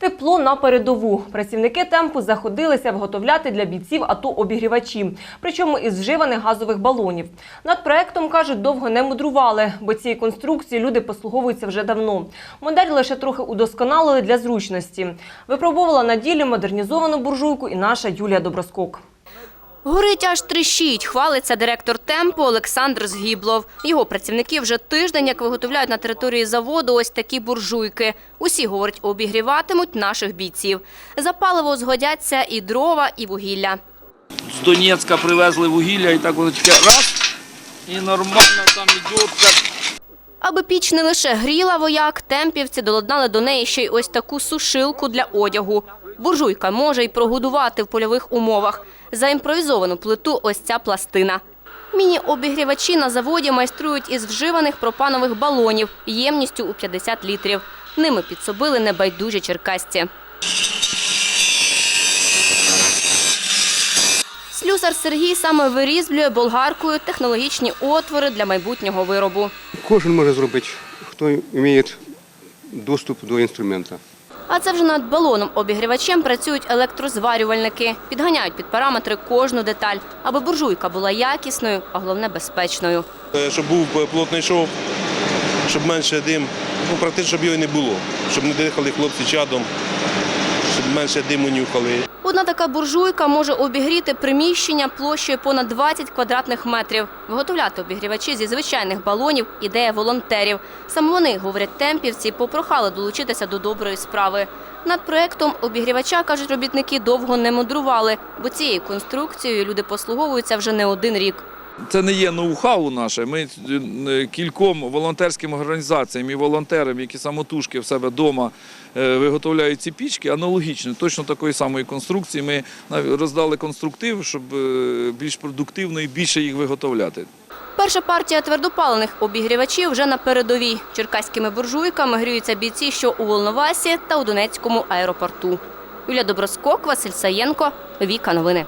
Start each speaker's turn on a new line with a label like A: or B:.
A: Тепло на передову. Працівники темпу заходилися виготовляти для бійців АТО обігрівачі, причому із вживаних газових балонів. Над проектом кажуть, довго не мудрували, бо цієї конструкції люди послуговуються вже давно. Модель лише трохи удосконалили для зручності. Випробувала на ділі модернізовану буржуйку і наша Юлія Доброскок.
B: Горить аж тріщить, хвалиться директор темпу Олександр Згіблов. Його працівники вже тиждень як виготовляють на території заводу ось такі буржуйки. Усі, говорить, обігріватимуть наших бійців. За паливо згодяться і дрова, і вугілля.
C: з Донецька привезли вугілля і так воно тільки раз, і нормально там йде.
B: Аби піч не лише гріла вояк, темпівці доладнали до неї ще й ось таку сушилку для одягу. Буржуйка може й прогодувати в польових умовах. За імпровізовану плиту ось ця пластина. Міні-обігрівачі на заводі майструють із вживаних пропанових балонів ємністю у 50 літрів. Ними підсобили небайдужі черкасці. Слюсар Сергій саме вирізблює болгаркою технологічні отвори для майбутнього виробу.
D: Кожен може зробити, хто має доступ до інструмента.
B: А це вже над балоном-обігрівачем працюють електрозварювальники. Підганяють під параметри кожну деталь, аби буржуйка була якісною, а головне безпечною.
E: Е, щоб був плотний шов, щоб менше дим, ну практично, щоб його не було, щоб не дихали хлопці чадом, щоб менше диму нюхали.
B: Одна така буржуйка може обігріти приміщення площею понад 20 квадратних метрів. Виготовляти обігрівачі зі звичайних балонів – ідея волонтерів. Саме вони, говорять темпівці, попрохали долучитися до доброї справи. Над проектом обігрівача, кажуть робітники, довго не мудрували, бо цією конструкцією люди послуговуються вже не один рік.
C: Це не є ноу-хау наше. Ми е, кільком волонтерським організаціям і волонтерам, які самотужки в себе вдома виготовляють ці пічки, аналогічно, точно такої самої конструкції. Ми роздали конструктив, щоб е, більш продуктивно і більше їх виготовляти.
B: Перша партія твердопалених обігрівачів вже на передовій. Черкаськими буржуйками гріються бійці, що у Волновасі та у Донецькому аеропорту. Юлія Доброскок, Василь Саєнко, Віка Новини.